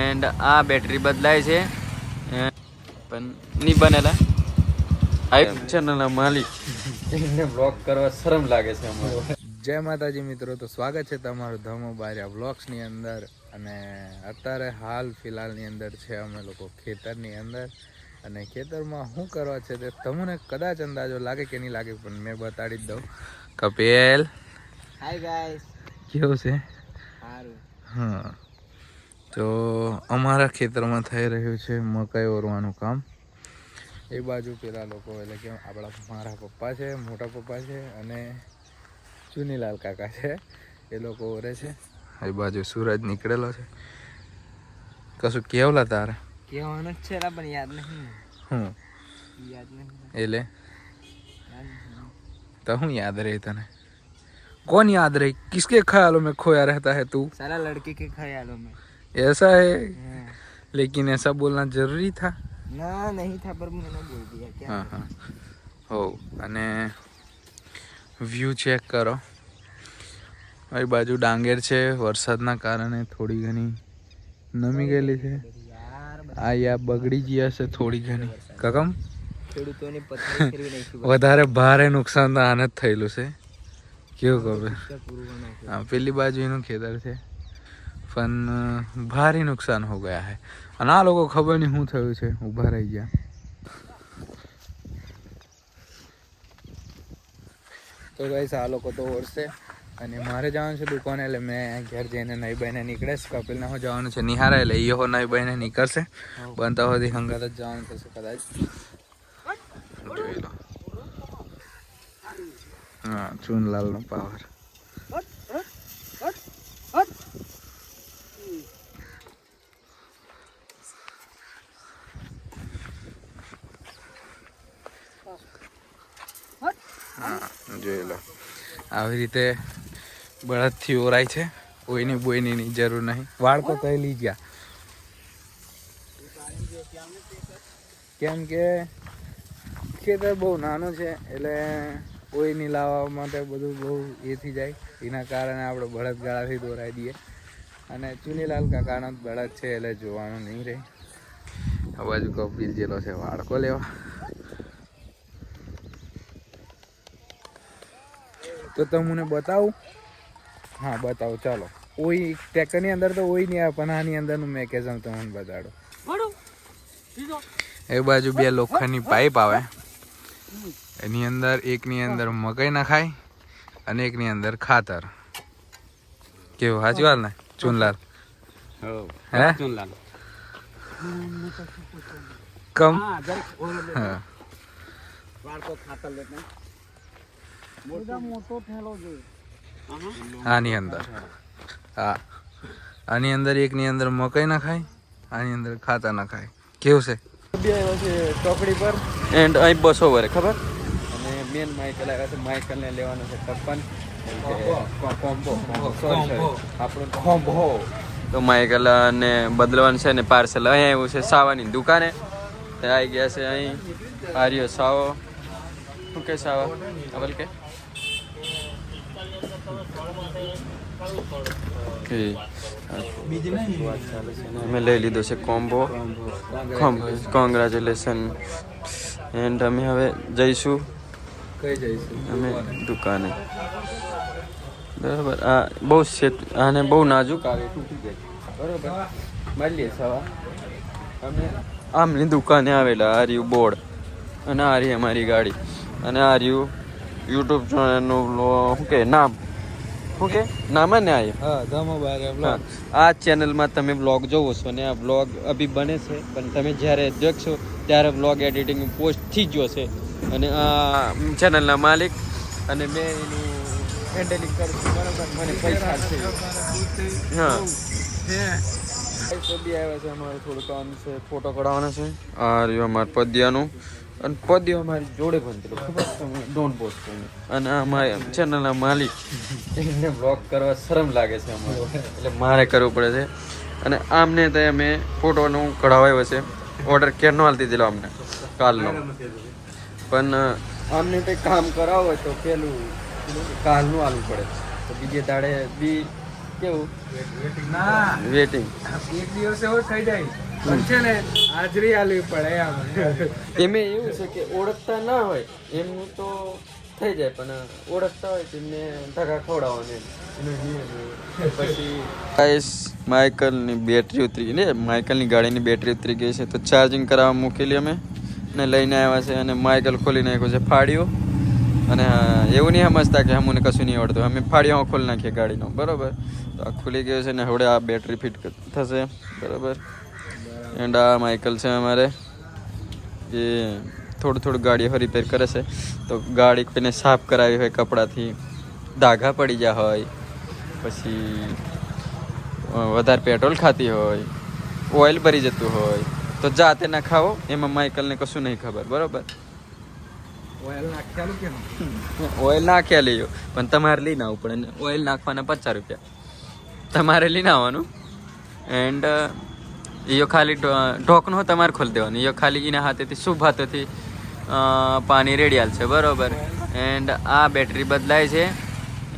And આ battery બદલાય છે. એ પણ નહીં બનેલા. આ ચેનલના માલિક. એને બ્લોક કરવા શરમ લાગે છે અમારો. જય માતાજી મિત્રો તો સ્વાગત છે તમારું ધમો બારિયા બ્લોક્સની અંદર. અને અત્યારે હાલ ફિલહાલની અંદર છે અમે લોકો ખેતરની અંદર. અને ખેતરમાં શું કરવા છે તે તમને કદાચ અંદાજો લાગે કે નહીં લાગે પણ મેં બતાડી જ દઉં. કપેલ. હાય ગાઈસ કેવું છે? હા. તો અમારા ખેતરમાં થઈ રહ્યું છે મકાઈ ઓરવાનું કામ. એ બાજુ પેલા લોકો એટલે કે આપણા મારા પપ્પા છે મોટા પપ્પા છે અને ચુનીલાલ કાકા છે. એ લોકો ઓરે છે. એ બાજુ સૂરજ નીકળેલો છે. કશું કેવલા તારે? કહેવાનું જ છે પણ યાદ નહીં. હું? યાદ નહીં. એટલે? તો હું યાદ રહી તને? कौन याद रही किसके ख्यालों में खोया रहता है तू सारा लड़के के ख्यालों में ऐसा है लेकिन ऐसा बोलना जरूरी था ना नहीं था पर मैंने बोल दिया क्या હા હા હો અને વ્યૂ ચેક કરો મારી બાજુ ડાંગેર છે વરસાદના કારણે થોડી ઘણી નમી ગયેલી છે યાર આ યા બગડી ગયા છે થોડી ઘણી કકમ ખેડૂતોની પથારી ફેરવી નાખી વધારે ભારે નુકસાન તો આને જ થયેલું છે કેવું ખબર? હા પેલી બાજુ એનું ખેતર છે. પણ ભારે નુકસાન હો ગયા છે અને આ લોકો ખબર નહીં શું થયું છે. ઊભા રહી ગયા. તો ગાઈસ આ લોકો તો ઓરશે અને મારે જવાનું છે દુકાને એટલે મેં ઘેર જઈને નહીં બહેને નીકળે છે કપિલને હું જવાનું છે. નિહારા એટલે એ હો નહીં બહેને નીકળશે બનતા હોતી હંગાત જ જવાનું થશે કદાચ જોઈ લો હા ચૂનલાલનો પાવર હા, જોઈ લો. આવી રીતે બળદથી ઓરાય છે. કોઈની બોઈની જરૂર નહીં. વાળ તો કઈ લઈ ગયા. કેમ કે ખેતર બહુ નાનું છે, એટલે કોઈની લાવવા માટે બધું બહુ એ થઈ જાય. એના કારણે આપણે બળદ ગાળાથી દોરાઈ દઈએ. અને ચુનીલાલ કાકાનો બળદ છે એટલે જોવાનું નહીં રહે આ બાજુ કપિલ જેલો છે વાળકો લેવા. તો તમને બતાવું? હા બતાવો ચાલો. ઓઈ ટેકરની અંદર તો ઓઈ નહીં આવે પણ આની અંદરનું મેકેઝમ તમને બતાડો. એ બાજુ બે લોખંડની પાઇપ આવે. એની અંદર એકની અંદર મકાઈ નખાય અને એકની અંદર ખાતર. કેવું? સાચી વાત ને? ચુનલાલ. હે કમ? આની અંદર. હા. આની અંદર એકની અંદર મકાઈ નખાય આની અંદર ખાતર નખાય. કેવું છે? બે આવ્યો છે ચોકડી પર. એન્ડ અહીં બસો વરે ખબર? મેન માઇકલ આવ્યા છે માઇકલને લેવાનો છે ટપ્પન કોમ્બો આપણું કોમ્બો તો માઇકલ ને બદલવાનું છે ને પાર્સલ અહીંયા આવ્યું છે સાવાની દુકાને. આવી ગયા છે અહીં. આર્યો સાવો. શું કે સાવા? અવલ કે. અમે લઈ લીધો છે કોમ્બો કોંગ્રેચ્યુલેશન એન્ડ અમે હવે જઈશું. કઈ જઈશું? અમે દુકાને. બરાબર. આ બહુ સેટ આને બહુ નાજુક આવે તૂટી જાય. બરાબર. મળીએ સવા. અમે આમની દુકાને આવેલા આ રહ્યું બોર્ડ અને આ રહી અમારી ગાડી અને આ રહ્યું યુટ્યુબ ચેનલનું શું કે નામ? શું કે? નામ ને આ આ ચેનલમાં તમે બ્લોગ જોવો છો ને આ બ્લોગ અભી બને છે. પણ તમે જ્યારે જોશો ત્યારે બ્લોગ એડિટિંગ પોસ્ટથી જ જોશે. અને આ ચેનલના માલિક અને મેં એનું હેન્ડલિંગ કરું બરાબર. મને પૈસા છે. હા. બી આવ્યા છે. અમારે થોડું કામ છે. ફોટો કઢાવવાનો છે. આ રહ્યું અમારે પદ્યાનું. અને પદ્યો અમારી જોડે બનતેલું ખબર છે ડોન્ટ પોસ્ટ અને આ ચેનલના માલિક. એને બ્લોગ કરવા શરમ લાગે છે અમારે. એટલે મારે કરવું પડે છે. અને આમને તો અમે ફોટોનું કઢાવાયો છે. ઓર્ડર કેરનો હાલ દીધેલો અમને. કાલનો. પણ આમને કંઈક કામ કરાવો હોય તો પેલું કાલનું આલવું પડે. તો બીજે દાડે બી કેવું? વેટિંગ. એક દિવસ એવો થઈ જાય. છે ને હાજરી આલવી પડે આમ એમે એવું છે કે ઓળખતા ના હોય એમનું તો થઈ જાય પણ ઓળખતા હોય તેમને ધક્કા ખવડાવવાને. પછી ગાઈસ માઇકલની બેટરી ઉતરી ને માઇકલની ગાડીની બેટરી ઉતરી ગઈ છે તો ચાર્જિંગ કરાવવા મૂકેલી અમે. ને લઈને આવ્યા છે અને માઇકલ ખોલી નાખ્યું છે ફાડ્યું. અને એવું નહીં સમજતા કે અમને કશું નહીં આવડતું. અમે ફાડ્યો ખોલી નાખીએ ગાડીનો. બરાબર? તો આ ખુલી ગયું છે ને હવે આ બેટરી ફિટ થશે. બરાબર? એન્ડ આ માઇકલ છે અમારે. એ થોડું થોડું ગાડીઓ રિપેર કરે છે. તો ગાડી કોઈને સાફ કરાવી હોય કપડાથી ધાઘા પડી ગયા હોય, પછી વધારે પેટ્રોલ ખાતી હોય ઓઇલ ભરી જતું હોય તો જાતે તેના ખાવો એમાં માઇકલને કશું નહીં ખબર બરોબર? ઓઇલ નાખ્યા લઈયો પણ તમારે લઈને ના પડે. ને ઓઇલ નાખવાના પચાસ રૂપિયા. તમારે લઈ આવવાનું. એન્ડ યો ખાલી ઢો- ઢોકણું તમારે ખોલી દેવાનું. યો ખાલી એના હાથેથી શુભ હાથેથી પાણી રેડી હાલ છે બરોબર? એન્ડ આ બેટરી બદલાય છે.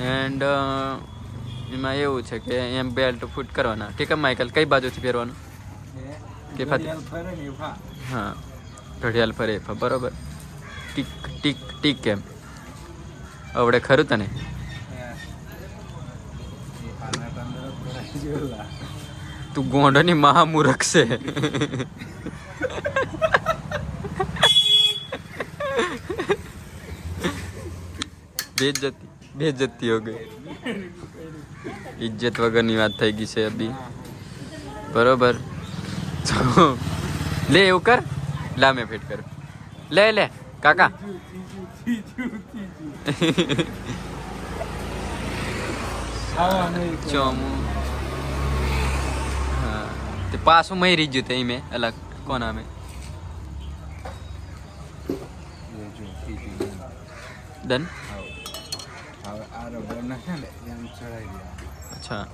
એન્ડ એમાં એવું છે કે એમ બેલ્ટ ફૂટ કરવાના. ઠીક છે માઇકલ કઈ બાજુથી ફેરવાનું? કે. હા ઘડિયાળ ફરે બરોબર. ટીક ટીક ટીક કેમ આવડે ખરું તને. તું ગોંડની મહામૂરખ છે. બેજતી બેજતી હો ગઈ. ઇજ્જત વગરની વાત થઈ ગઈ છે અભી. બરોબર. લે એવું કર લામે ફિટ કર લે લે કાકા. ચોમું હા તે પાછું મય ગયું તે મેં અલગ કોના મેં. ડન. હવે આ રબર નાખે ને એમ ચડાઈ દે અચ્છા.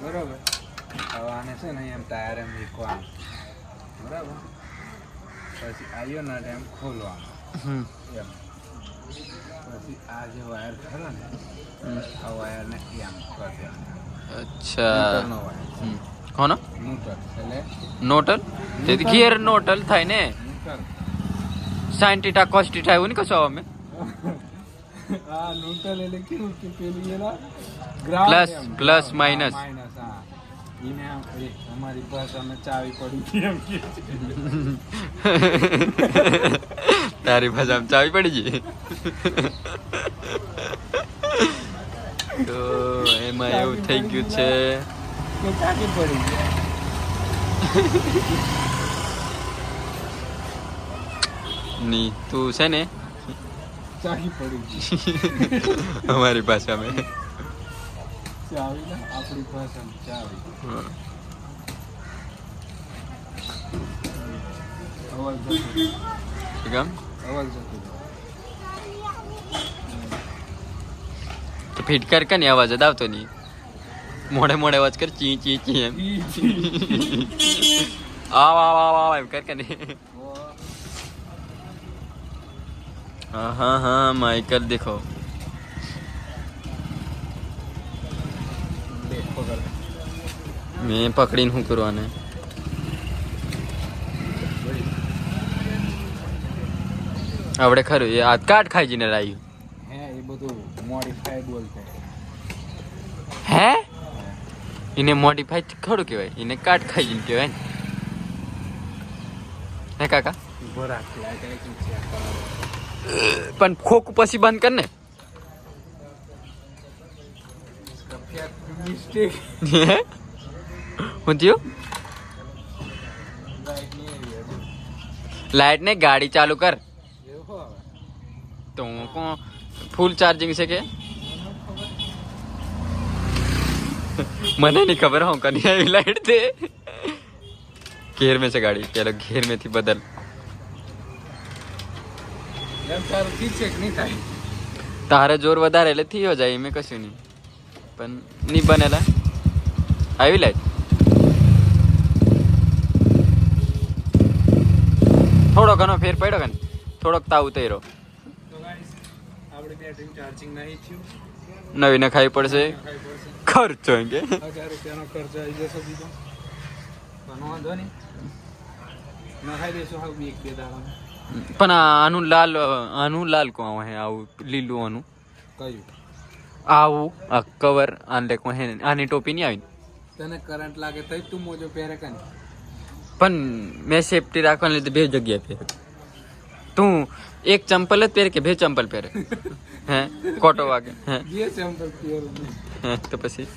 બરોબર હવે આને છે ને એમ ટાયર એમ મૂકવાનું. બરાબર? પછી આવ્યો ને એમ ખોલવાનું. એમ. પછી આ જે વાયર ખરો ને. આ વાયરને એમ કરી દેવાનો અચ્છા કોનો? નોટલ એટલે નોટલ? તેથી ગિયર નોટલ થાય ને? સાઈન ટીટા કોસ ટીટા એવું નહીં કશું અમે? હા નોટલ એટલે કેવું કે પેલી એના પ્લસ પ્લસ માઇનસ. માઇનસ હા. એને આમ એ અમારી ભાષામાં ચાવી પડી ગઈ એમ કે તારી ભાષામાં ચાવી પડી ગઈ? તો એમાં એવું થઈ ગયું છે. કે ચાવી પડી ગઈ. ની તું છે ને? ચાવી પડી ગઈ. અમારી ભાષામાં. ચાવી આપણી ભાષામાં ચાવી. આમ અવલ જતું તો ફિટ કર કે ને અવાજ જ આવતો નહીં. મોડે મોડે અવાજ કર ચી ચી ચી એમ. આવ આવ આવ આવ એમ કર કે નહીં. હા હા હા માઇકલ દેખો મેં પકડીને શું કરવાને આપણે ખરું એ આ કાટ ખાઈ જઈને લાવ્યું હે એ બધું મોડિફાઈડ બોલતે હે? એને મોડિફાઈ ખરું કહેવાય એને કાટ ખાઈ જઈને કહેવાય ને. હે કાકા? છે? પણ ખોખું પછી બંધ કર ને. મિસ્ટેક હે? હું થયું લાઈટ નહીં આવી હજુ. લાઈટ ને ગાડી ચાલુ કર એવું હવે તો હું કો ફૂલ ચાર્જિંગ છે કે મને નહીં ખબર હું કની આવી લાઈટ તે ઘેર में છે ગાડી પેલો ઘેર में થી બદલ એમ તારું ઠીક છે કે નહીં થાય તારે જોર વધારે એટલે થયો જાય એમાં કશું નહીં પણ નહીં બનેલા. આવી લાઈટ થોડો ઘણો ફેર પડ્યો કે થોડોક તાવ ઉતર્યો. નવી નખાવી પડશે. ખાઈ પડશે. ખર્ચો કે. રૂપિયાનો ખર્ચ આવી જશે બીજો. વાંધો નહીં. નખાઈ દઈશું હવે એક બે દાડામાં. પણ આનું લાલ આનું લાલ કોણ હે આવું લીલું આનું કયું? આવું આ કવર આને આની ટોપી નહીં આવી? તને કરંટ લાગે તો તું મોજો પહેરે કન પણ મેં સેફટી રાખવાની લીધે બે જગ્યાએ પહેરે તું એક ચંપલ જ પહેરે કે બે ચંપલ પહેરે? હે? કોટો વાગે. હે? બે ચંપલ પહેરે હે તો પછી?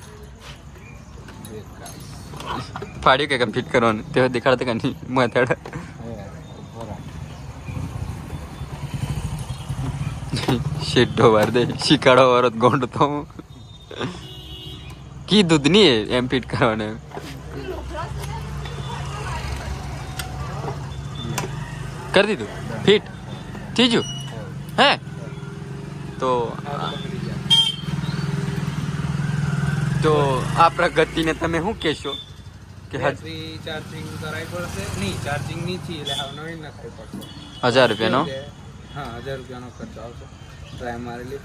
ફાડ્યું કે કેમ ફિટ કરવાનું? તે દેખાડતા કે નહીં? માથાડ શેઠો વાર દે શિકાડો વાળો જ ગોંડ તો હું કીધું જ નહીં એમ ફિટ કરવાને? કરી દીધું? ફિટ? ગયું? હે? તો તો આ પ્રગતિને તમે શું કહેશો? કે ચાર્જિંગ કરાવી પડશે. નહીં ચાર્જિંગ નહીં થી એટલે હજાર રૂપિયાનો? હા હજાર રૂપિયાનો ખર્ચો આવશે. ટ્રાય મારેલી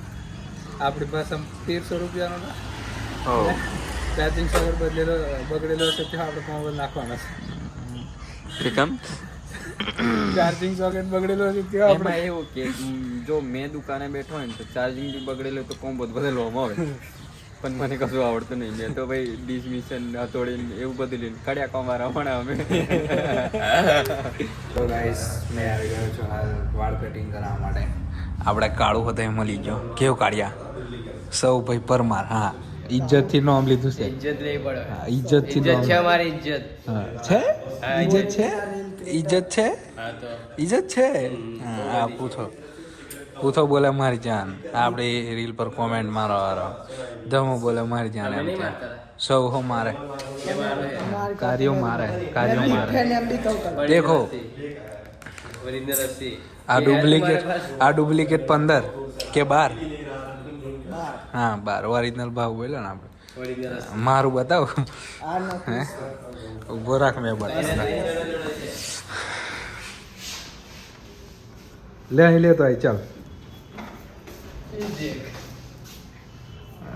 આપણી પાસે તેરસો રૂપિયાનો ના ચાર્જિંગ સગર બદલેલો બગડેલો હશે ત્યાં આપણે મોબાઈલ નાખવાનો છે. કેમ? ચાર્જિંગ સોકેટ બગડેલો હશે ત્યાં આપણે એવું કે જો મેં દુકાને બેઠો હોય ને તો ચાર્જિંગ બી બગડેલું તો કોમ્બો બદલવામાં આવે. પણ મને કશું આવડતું નહીં. મેં તો ભાઈ ડિસમિશન હતોડીને એવું બદલીને કડ્યા કોમારા પણ અમે. તો ગાઈસ મેં આવી ગયો છું હાલ વાળ કટિંગ કરવા માટે. આપણે કાળું હતા એ મળી ગયો. કેવું કાઢ્યા સૌ ભાઈ પરમાર હા. ઇજ્જતથી નામ લીધું છે. ઇજ્જત લઈ પડે. ઇજ્જતથી ઇજ્જત છે અમારી ઇજ્જત છે? ઇજ્જત છે? ઇજ્જત છે? હા તો. ઇજ્જત છે? હા પૂછો. પૂછો બોલે મારી જાન. આપણે રીલ પર કોમેન્ટ મારો વારો ધમો બોલે મારી જાન એમ છે સૌ હો મારે. કાર્યો મારે કાર્યો મારે. દેખો. આ ડુપ્લિકેટ આ ડુપ્લિકેટ પંદર કે બાર? હા બાર. ઓરિજિનલ ભાવ બોલ્યો ને આપણે મારું બતાવ. હે? ઊભો રાખ મેં બતાવ લે અહીં લે તો ચાલ.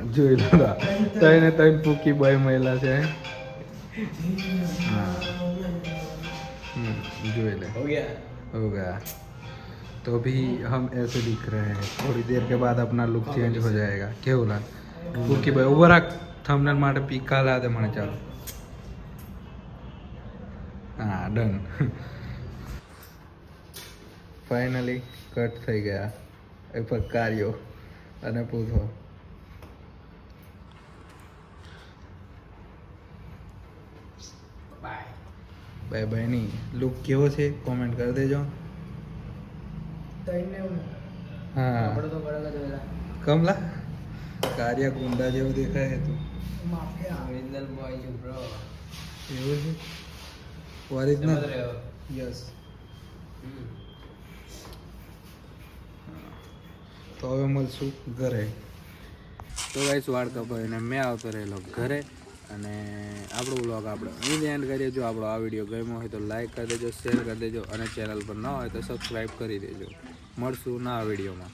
જોઈ લો ના. તઈને તઈને પૂકી બાઈ મહિલા છે હા हम्म, જોઈ ले हो गया हो गया तो अभी हम ऐसे दिख रहे हैं थोड़ी देर के बाद अपना लुक चेंज हो जाएगा કેવું લાગે પૂકી ભાઈ ઉભો રાખ થંબનેલ માટે પીક કાલે આદે મને ચાલો હા ડન ફાઇનલી કટ થઈ ગયા એ પર કાર્યો અને પૂછો. બાય બાય નહીં લુક કેવો છે? કોમેન્ટ કરી દેજો. હા. કમલા? કાર્ય ગુંડા જેવું દેખાય તું. એવું છે? ઓરિજિનલ યસ તો હવે મળશું ઘરે. તો ગાઈશ વાળ કપાવીને મેં આવતો રહેલો ઘરે અને આપણો બ્લોગ આપણે અહીં એન્ડ કરીએ. જો આપણો આ વીડિયો ગમ્યો હોય તો લાઈક કરી દેજો શેર કરી દેજો અને ચેનલ પર ન હોય તો સબસ્ક્રાઈબ કરી દેજો. મળશું ના વિડીયોમાં